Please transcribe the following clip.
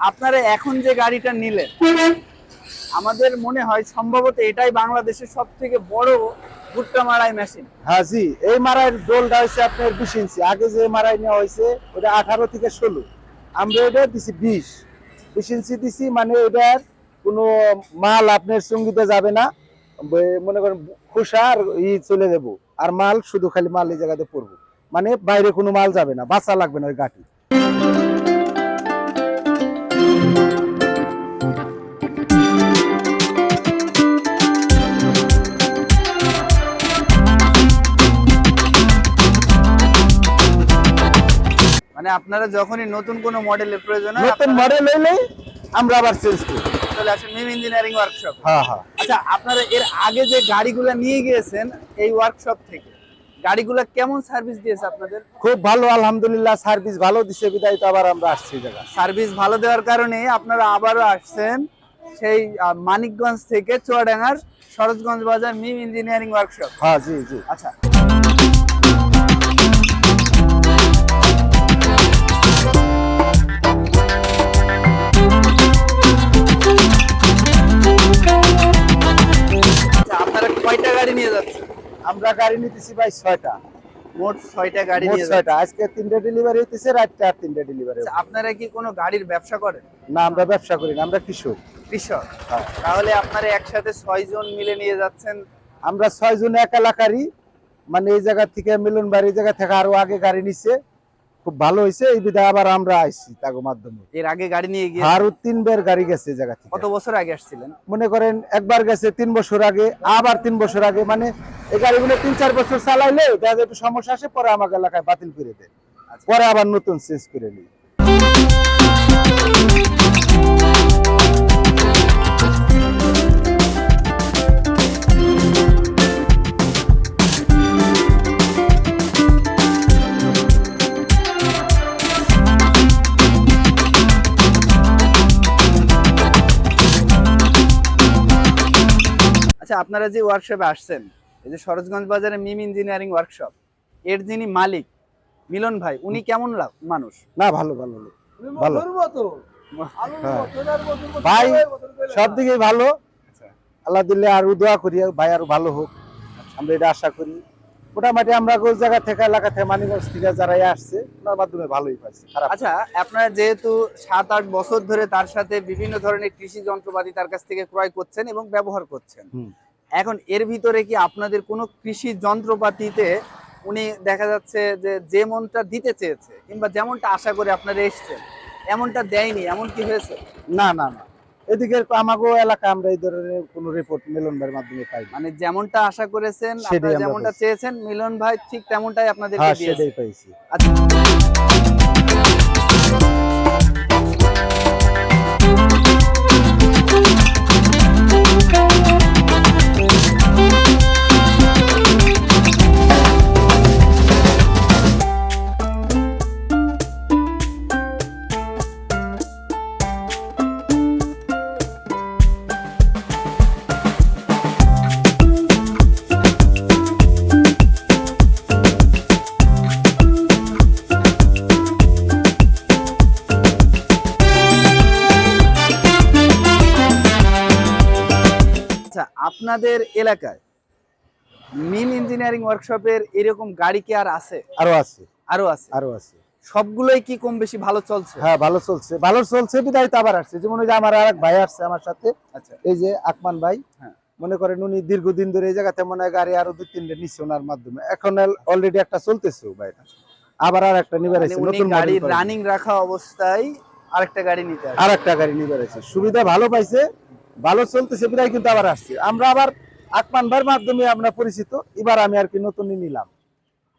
আপনারা এখন যে গাড়িটা নিলেন, আমাদের মনে হয় সম্ভবত এটাই বাংলাদেশের সব থেকে বড় ভুট্টা মারাই মেশিন হ্যাঁ জি, এই মারাই দোলটা হয়েছে আপনার বিশ ইঞ্চি। আগে যে মারাই নেওয়া হয়েছে, ওটা আঠারো থেকে ষোলো। আমরা এটা দিছি বিশ। বিশ ইঞ্চি দিছি মানে এটার কোনো মাল আপনার সঙ্গীতে যাবে না। মনে করেন, খোসা আর ই চলে দেবো। আর মাল, শুধু খালি মাল এই জায়গাতে পড়ব। মানে বাইরে কোনো মাল যাবে না বাঁচা লাগবে না ওই গাঠি মানে আপনারা যখনই নতুন কোনো মডেলের প্রয়োজন হয় নতুন মডেল হইলে আমরা আবার চেঞ্জ করি। চলে আসেন মিম ইঞ্জিনিয়ারিং ওয়ার্কশপ হ্যাঁ হ্যাঁ। আচ্ছা আপনারা এর আগে যে গাড়িগুলো নিয়ে গিয়েছেন এই ওয়ার্কশপ থেকে গাড়িগুলো কেমন সার্ভিস দিয়েছে আপনাদের? খুব ভালো আলহামদুলিল্লাহ সার্ভিস ভালো দিছে বিদায় তো আবার আমরা আসছি এই জায়গায়। সার্ভিস ভালো দেওয়ার কারণে আপনারা আবারও আসছেন সেই মানিকগঞ্জ থেকে চুয়াডাঙ্গার সরোজগঞ্জ বাজার মিম ইঞ্জিনিয়ারিং ওয়ার্কশপ হ্যাঁ জি জি। আচ্ছা, গাড়ি নিতেছি ভাই ছয়টা। মোট ছয়টা গাড়ি নিয়ে ছয়টা। আজকে তিনটে ডেলিভারি হইতেছে রাতটা আর তিনটে ডেলিভারি আচ্ছা, আপনারা কি কোনো গাড়ির ব্যবসা করেন? না আমরা ব্যবসা করি না আমরা কৃষক। কৃষক। হ্যাঁ। তাহলে আপনারা একসাথে ছয় জন মিলে নিয়ে যাচ্ছেন? আমরা ছয় জন এক এলাকারই মানে এই জায়গা থেকে মিলন বাড়ি জায়গা থেকে আরও আগে গাড়ি নিছে। খুব ভালো হয়েছে এই বিধায় আবার আমরা আইছি তাগো মাধ্যমে। এর আগে গাড়ি নিয়ে গিয়ে আরও তিনবার গাড়ি গেছে জায়গা থেকে। কত বছর আগে আসছিলেন? মনে করেন একবার গেছে তিন বছর আগে আবার তিন বছর আগে মানে এই গাড়িগুলো তিন চার বছর চালাইলে দেখা একটু সমস্যা আসে পরে আমাকে এলাকায় বাতিল করে দেয়। আচ্ছা। পরে আবার নতুন চেঞ্জ করে নিই। আপনারা যে ওয়ার্কশপে আসছেন এই যে সরোজগঞ্জ বাজারে মিম ইঞ্জিনিয়ারিং ওয়ার্কশপ এর যিনি মালিক মিলন ভাই উনি কেমন লাভ মানুষ না ভালো ভালো ভালো হ্যাঁ। ভাই সব দিকে ভালো আচ্ছা। আল্লাহ দিলে আর দোয়া করি ভাই আরও ভালো হোক আমরা এটা আশা করি মোটামুটি আমরা ওই জায়গা থেকে এলাকা থেকে মানিগঞ্জ থেকে যারা আসছে ওনার মাধ্যমে ভালোই পাইছে আচ্ছা আপনারা যেহেতু সাত আট বছর ধরে তার সাথে বিভিন্ন ধরনের কৃষি যন্ত্রপাতি তার কাছ থেকে ক্রয় করছেন এবং ব্যবহার করছেন। এখন এর ভিতরে কি আপনাদের কোনো কৃষি যন্ত্রপাতিতে উনি দেখা যাচ্ছে যে যেমনটা দিতে চেয়েছে কিংবা যেমনটা আশা করে আপনারা এসছেন এমনটা দেয়নি এমন কি হয়েছে? না না না। এদিকে আমাগো এলাকা আমরা এই ধরনের কোনো রিপোর্ট মিলন ভাইয়ের মাধ্যমে পাই মানে যেমনটা আশা করেছেন আপনারা যেমনটা চেয়েছেন মিলন ভাই ঠিক তেমনটাই আপনাদেরকে হ্যাঁ দিয়েছে। সেটাই পাইছি। আচ্ছা। আপনাদের এলাকায় মিম ইঞ্জিনিয়ারিং ওয়ার্কশপের এরকম গাড়ি কি আর আছে? আরও আছে। আরও আছে? আরও আছে। সবগুলোই কি কম বেশি ভালো চলছে? হ্যাঁ ভালো চলছে। ভালো চলছে বিদায় তো আবার আসছে। যেমন ওই যে আমার আরেক ভাই আসছে আমার সাথে আচ্ছা। এই যে আকমান ভাই হ্যাঁ। মনে করেন উনি দীর্ঘদিন ধরে এই জায়গাতে মনে হয় গাড়ি আরও দুই তিনটে নিচ্ছে ওনার মাধ্যমে। এখন অলরেডি একটা চলতেছে ভাই আবার আর একটা নিবে মানে উনি নতুন গাড়ি রানিং রাখা অবস্থায় আরেকটা গাড়ি নিতে আসে আর একটা গাড়ি নিবে রাখছে সুবিধা ভালো পাইছে ভালো চলতেছে, বিদায় কিন্তু আবার আসছে। আমরা আবার আকমান ভাইয়ের মাধ্যমে আমরা পরিচিত, এবার আমি আর কি নতুনই নিলাম।